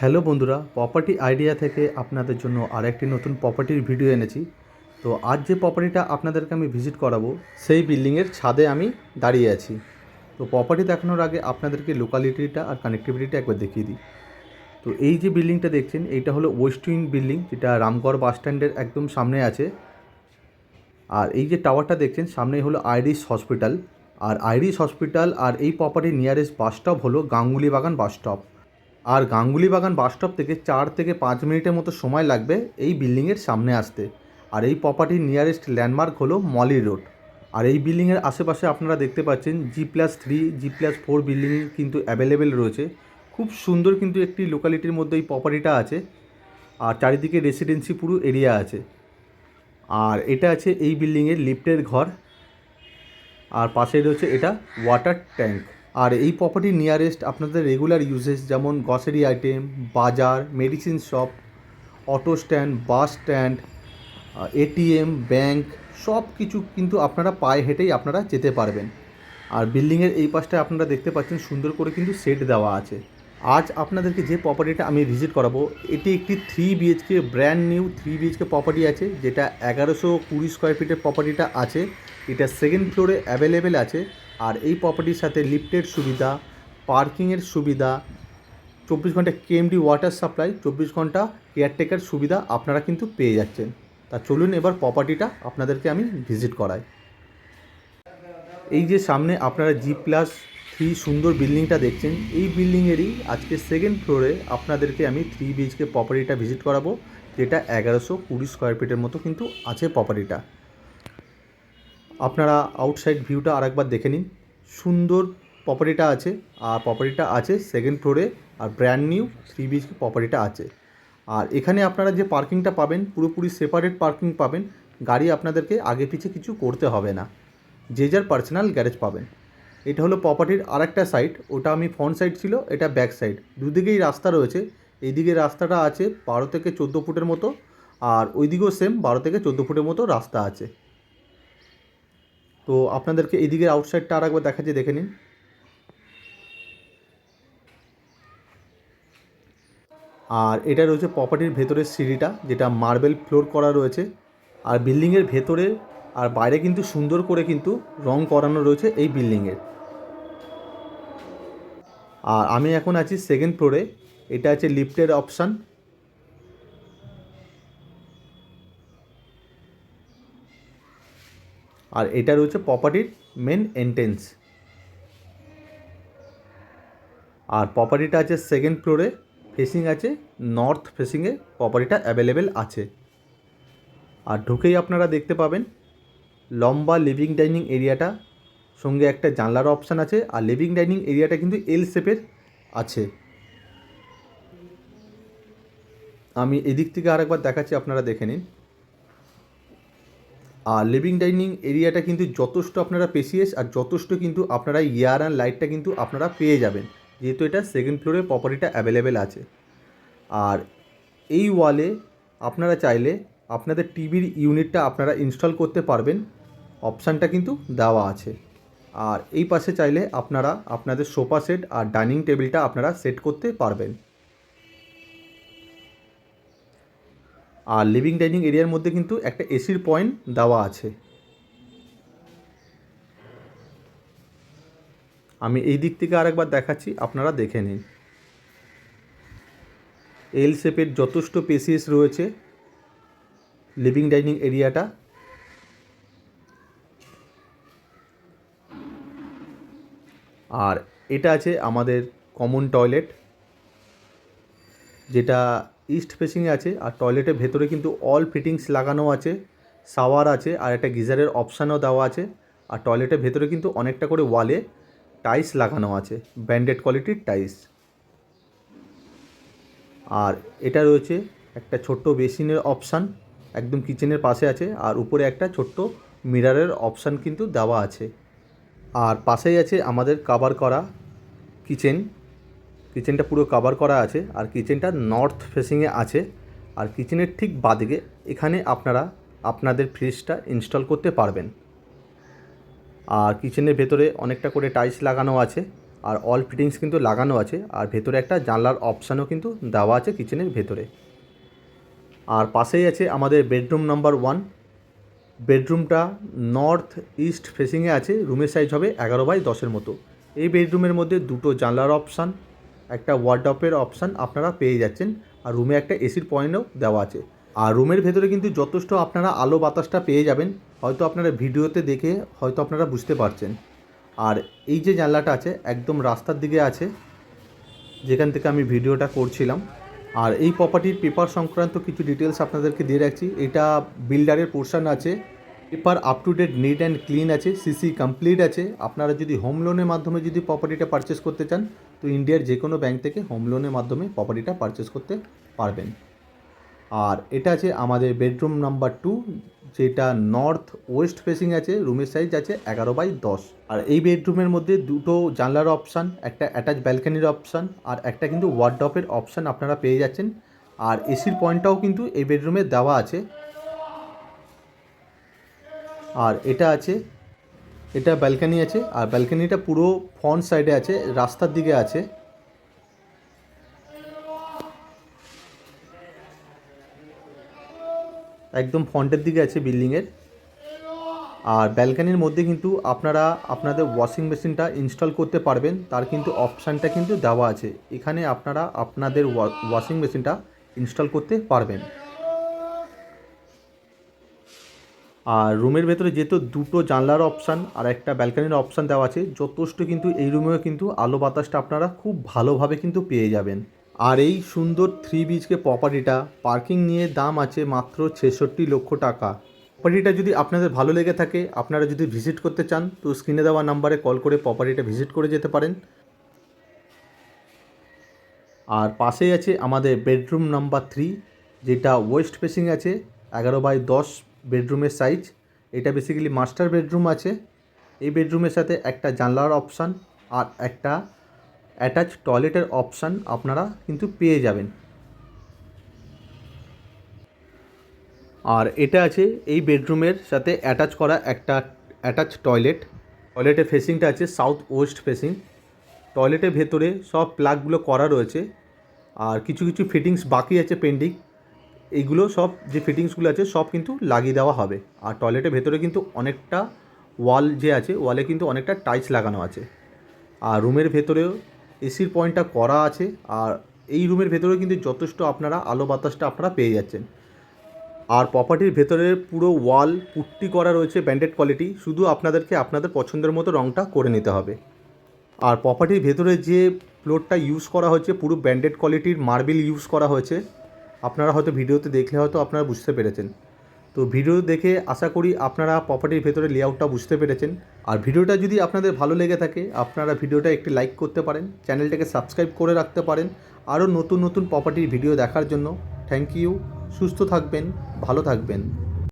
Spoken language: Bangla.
হ্যালো বন্ধুরা প্রপার্টি আইডিয়া থেকে আপনাদের জন্য আরেকটি নতুন প্রপার্টির ভিডিও এনেছি। তো আজ যে প্রপার্টিটা আপনাদেরকে আমি ভিজিট করাবো, সেই বিল্ডিংয়ের ছাদে আমি দাঁড়িয়ে আছি। তো প্রপার্টি দেখানোর আগে আপনাদেরকে লোকালিটিটা আর কানেক্টিভিটিটা একবার দেখিয়ে দিই। তো এই যে বিল্ডিংটা দেখছেন, এইটা হলো ওয়েস্ট উইং বিল্ডিং যেটা রামগড় বাস স্ট্যান্ডের একদম সামনে আছে। আর এই যে টাওয়ারটা দেখছেন, সামনেই হলো আইরিশ হসপিটাল আর আইরিশ হসপিটাল আর এই প্রপার্টির নিয়ারেস্ট বাস স্টপ হলো গাঙ্গুলি বাগান বাস স্টপ আর গাঙ্গুলি বাগান বাস স্টপ থেকে চার থেকে পাঁচ মিনিটের মতো সময় লাগবে এই বিল্ডিংয়ের সামনে আসতে। আর এই প্রপার্টির নিয়ারেস্ট ল্যান্ডমার্ক হলো মলি রোড আর এই বিল্ডিংয়ের আশেপাশে আপনারা দেখতে পাচ্ছেন G plus three G plus four building কিন্তু অ্যাভেলেবেল রয়েছে। খুব সুন্দর কিন্তু একটি লোকালিটির মধ্যে এই প্রপার্টিটা আছে। আর চারিদিকে রেসিডেন্সি পুরো এরিয়া আছে। আর এটা আছে এই বিল্ডিংয়ের লিফটের ঘর। আর পাশে রয়েছে এটা ওয়াটার ট্যাঙ্ক আর এই প্রপার্টির নিয়ারেস্ট আপনাদের রেগুলার ইউজেস যেমন গ্রসারি আইটেম বাজার medicine shop auto stand bus stand ATM bank সব কিছু কিন্তু আপনারা পায়ে হেঁটেই আপনারা যেতে পারবেন। আর বিল্ডিংয়ের এই পাশটায় আপনারা দেখতে পাচ্ছেন সুন্দর করে কিন্তু সেট দেওয়া আছে। আজ আপনাদেরকে যে প্রপার্টিটা আমি ভিজিট করাবো, এটি একটি three BHK brand new three BHK property আছে, যেটা এগারোশো কুড়ি স্কোয়ার ফিটের প্রপার্টিটা আছে। এটা সেকেন্ড ফ্লোরে অ্যাভেলেবেল আছে। আর এই প্রপার্টির সাথে লিফটের সুবিধা পার্কিংয়ের সুবিধা, চব্বিশ ঘণ্টা কেএমডি ওয়াটার সাপ্লাই চব্বিশ ঘণ্টা কেয়ারটেকার সুবিধা আপনারা কিন্তু পেয়ে যাচ্ছেন। তা চলুন এবার প্রপার্টিটা আপনাদেরকে আমি ভিজিট করাই। এই যে সামনে আপনারা জি প্লাস থ্রি সুন্দর বিল্ডিংটা দেখছেন, এই বিল্ডিংয়েরই আজকে সেকেন্ড ফ্লোরে আপনাদেরকে আমি থ্রি বিএইচকে প্রপার্টিটা ভিজিট করাবো, যেটা এগারোশো কুড়ি স্কোয়ার ফিটের মতো কিন্তু আছে প্রপার্টিটা আপনারা আউটসাইড ভিউটা আরেকবার দেখে নিন। সুন্দর প্রপার্টিটা আছে, আর প্রপার্টিটা আছে সেকেন্ড ফ্লোরে আর ব্র্যান্ড নিউ থ্রি বিএইচকে প্রপার্টিটা আছে। আর এখানে আপনারা যে পার্কিংটা পাবেন, পুরোপুরি সেপারেট পার্কিং পাবেন, গাড়ি আপনাদেরকে আগে পিছে কিছু করতে হবে না। যে যার পার্সোনাল গ্যারেজ পাবেন। এটা হলো প্রপার্টির আরেকটা সাইড ওটা আমি ফ্রন্ট সাইড ছিল, এটা ব্যাক সাইড দুদিকেই রাস্তা রয়েছে, এইদিকে রাস্তাটা আছে বারো থেকে চোদ্দ ফুটের মতো, আর ওইদিকেও সেম বারো থেকে চোদ্দ ফুটের মতো রাস্তা আছে। তো আপনাদেরকে এদিকের আউটসাইডটা আর একবার দেখাচ্ছি, দেখে নিন। আর এটা রয়েছে প্রপার্টির ভেতরের সিঁড়িটা, যেটা মার্বেল ফ্লোর করা রয়েছে। আর বিল্ডিংয়ের ভেতরে আর বাইরে কিন্তু সুন্দর করে কিন্তু রং করানো রয়েছে এই বিল্ডিংয়ের আর আমি এখন আছি সেকেন্ড ফ্লোরে এটা আছে লিফটের অপশান আর এটা রয়েছে প্রপার্টির মেন এন্ট্রেন্স আর প্রপার্টিটা আছে সেকেন্ড ফ্লোরে ফেসিং আছে নর্থ ফেসিংয়ে প্রপার্টিটা অ্যাভেলেবেল আছে। আর ঢুকেই আপনারা দেখতে পাবেন, লম্বা লিভিং ডাইনিং এরিয়াটা সঙ্গে একটা জানলার অপশান আছে, আর লিভিং ডাইনিং এরিয়াটা কিন্তু এল শেপের আছে। আমি এদিক থেকে আরেকবার দেখাচ্ছি, আপনারা দেখে নিন। আর লিভিং ডাইনিং এরিয়াটা কিন্তু যথেষ্ট আপনারা পেসিয়েস আর যথেষ্ট কিন্তু আপনারা ইয়ার অ্যান্ড লাইটটা কিন্তু আপনারা পেয়ে যাবেন। যেহেতু এটা সেকেন্ড ফ্লোরে প্রপার্টিটা অ্যাভেলেবেল আছে। আর এই ওয়ালে আপনারা চাইলে আপনাদের টিভির ইউনিটটা আপনারা ইনস্টল করতে পারবেন। অপশানটা কিন্তু দেওয়া আছে। আর এই পাশে চাইলে আপনারা আপনাদের সোফা সেট আর ডাইনিং টেবিলটা আপনারা সেট করতে পারবেন। আর লিভিং ডাইনিং এরিয়ার মধ্যে কিন্তু একটা এসির পয়েন্ট দেওয়া আছে। আমি এই দিক থেকে আরেকবার দেখাচ্ছি, আপনারা দেখে নিন। এল শেপের যথেষ্ট পেসিএস রয়েছে লিভিং ডাইনিং এরিয়াটা আর এটা আছে আমাদের কমন টয়লেট যেটা ইস্ট ফেসিংয়ে আছে আর টয়লেটের ভেতরে কিন্তু অল ফিটিংস লাগানো আছে, শাওয়ার আছে আর একটা গিজারের অপশানও দেওয়া আছে। আর টয়লেটের ভেতরে কিন্তু অনেকটা করে ওয়ালে টাইলস লাগানো আছে ব্র্যান্ডেড কোয়ালিটির টাইলস। আর এটা রয়েছে একটা ছোট্ট বেসিনের অপশান, একদম কিচেনের পাশে আছে আর উপরে একটা ছোট্ট মিরারের অপশান কিন্তু দেওয়া আছে। আর পাশেই আছে আমাদের কাভার করা কিচেন। কিচেনটা পুরো কাভার করা আছে আর কিচেনটা নর্থ ফেসিংয়ে আছে। আর কিচেনের ঠিক বাদিকে এখানে আপনারা আপনাদের ফ্রিজটা ইনস্টল করতে পারবেন। আর কিচেনের ভেতরে অনেকটা করে টাইলস লাগানো আছে আর অল ফিটিংস কিন্তু লাগানো আছে আর ভেতরে একটা জানলার অপশানও কিন্তু দেওয়া আছে কিচেনের ভেতরে। আর পাশেই আছে আমাদের বেডরুম নাম্বার ওয়ান বেডরুমটা নর্থ ইস্ট ফেসিংয়ে আছে রুমের সাইজ হবে এগারো বাই দশের মতো। এই বেডরুমের মধ্যে দুটো জানলার অপশান একটা ওয়ার্ডপের অপশান আপনারা পেয়ে যাচ্ছেন। আর রুমে একটা এসির পয়েন্টও দেওয়া আছে। আর রুমের ভেতরে কিন্তু যথেষ্ট আপনারা আলো বাতাসটা পেয়ে যাবেন। হয়তো আপনারা ভিডিওতে দেখে হয়তো আপনারা বুঝতে পারছেন। আর এই যে জানলাটা আছে, একদম রাস্তার দিকে আছে, যেখান থেকে আমি ভিডিওটা করছিলাম। আর এই প্রপার্টির পেপার সংক্রান্ত কিছু ডিটেলস আপনাদেরকে দিয়ে রাখছি। এটা বিল্ডারের পোর্শন আছে। Paper up to date neat and clean আছে সিসি কমপ্লিট আছে। আপনারা যদি হোম লোনের মাধ্যমে যদি প্রপার্টিটা পারচেস করতে চান তো ইন্ডিয়ার যে কোনো ব্যাংক থেকে হোম লোনের মাধ্যমে প্রপার্টিটা পারচেস করতে পারবেন। আর এটা আছে আমাদের বেডরুম নাম্বার টু যেটা নর্থ ওয়েস্ট ফেসিং আছে রুমের সাইজ আছে এগারো বাই দশ। আর এই বেডরুমের মধ্যে দুটো জানলার অপশান একটা অ্যাটাচ ব্যালকানির অপশান আর একটা কিন্তু ওয়ার্ডপের অপশান আপনারা পেয়ে যাচ্ছেন। আর এসির পয়েন্টটাও কিন্তু এই বেডরুমে দেওয়া আছে। আর এটা আছে এটা ব্যালকানি আছে, আর ব্যালকানিটা পুরো ফ্রন্ট সাইডে আছে, রাস্তার দিকে আছে। একদম ফ্রন্টের দিকে আছে বিল্ডিংয়ের আর ব্যালকানির মধ্যে কিন্তু আপনারা, আপনাদের ওয়াশিং মেশিনটা ইনস্টল করতে পারবেন, তার কিন্তু অপশানটা কিন্তু দেওয়া আছে। এখানে আপনারা আপনাদের ওয়াশিং মেশিনটা ইনস্টল করতে পারবেন। আর রুমের ভেতরে যেহেতু দুটো জানলার অপশান আর একটা ব্যালকানির অপশান দেওয়া আছে, যথেষ্ট কিন্তু এই রুমেও কিন্তু আলো বাতাসটা আপনারা খুব ভালোভাবে কিন্তু পেয়ে যাবেন। আর এই সুন্দর থ্রি বিচকে প্রপার্টিটা পার্কিং নিয়ে দাম আছে মাত্র ছেষট্টি লক্ষ টাকা। প্রপার্টিটা যদি আপনাদের ভালো লেগে থাকে, আপনারা যদি ভিজিট করতে চান, তো স্ক্রিনে দেওয়া নাম্বারে কল করে প্রপার্টিটা ভিজিট করে যেতে পারেন। আর পাশেই আছে আমাদের বেডরুম নাম্বার থ্রি যেটা ওয়েস্ট ফেসিং আছে, এগারো বাই দশ বেডরুমের সাইজ এটা বেসিক্যালি মাস্টার বেডরুম আছে। এই বেডরুমের সাথে একটা জানলার অপশান আর একটা অ্যাটাচ টয়লেটের অপশান আপনারা কিন্তু পেয়ে যাবেন। আর এটা আছে এই বেডরুমের সাথে অ্যাটাচ করা একটা অ্যাটাচ টয়লেট টয়লেটের ফেসিংটা আছে সাউথ ওয়েস্ট ফেসিং টয়লেটের ভেতরে সব প্লাগগুলো করা রয়েছে। আর কিছু কিছু ফিটিংস বাকি আছে পেন্ডিং এইগুলো সব যে ফিটিংসগুলো আছে, সব কিন্তু লাগিয়ে দেওয়া হবে। আর টয়লেটের ভেতরে কিন্তু অনেকটা ওয়াল যে আছে ওয়ালে কিন্তু অনেকটা টাইলস লাগানো আছে। আর রুমের ভেতরেও এসির পয়েন্টটা করা আছে। আর এই রুমের ভেতরেও কিন্তু যথেষ্ট আপনারা আলো বাতাসটা আপনারা পেয়ে যাচ্ছেন। আর প্রপার্টির ভেতরে পুরো ওয়াল পুট্টি করা রয়েছে ব্যান্ডেড কোয়ালিটি শুধু আপনাদেরকে আপনাদের পছন্দের মতো রঙটা করে নিতে হবে। আর প্রপার্টির ভেতরে যে ফ্লোরটা ইউজ করা হয়েছে পুরো ব্যান্ডেড কোয়ালিটির মার্বেল ইউজ করা হয়েছে। আপনারা হয়তো ভিডিওতে দেখলে হয়তো আপনারা বুঝতে পেরেছেন। তো ভিডিও দেখে আশা করি আপনারা প্রপার্টির ভেতরে লেআউটটা বুঝতে পেরেছেন। আর ভিডিওটা যদি আপনাদের ভালো লেগে থাকে, আপনারা ভিডিওটা একটি লাইক করতে পারেন, চ্যানেলটাকে সাবস্ক্রাইব করে রাখতে পারেন। আরও নতুন নতুন প্রপার্টির ভিডিও দেখার জন্য থ্যাংক ইউ সুস্থ থাকবেন, ভালো থাকবেন।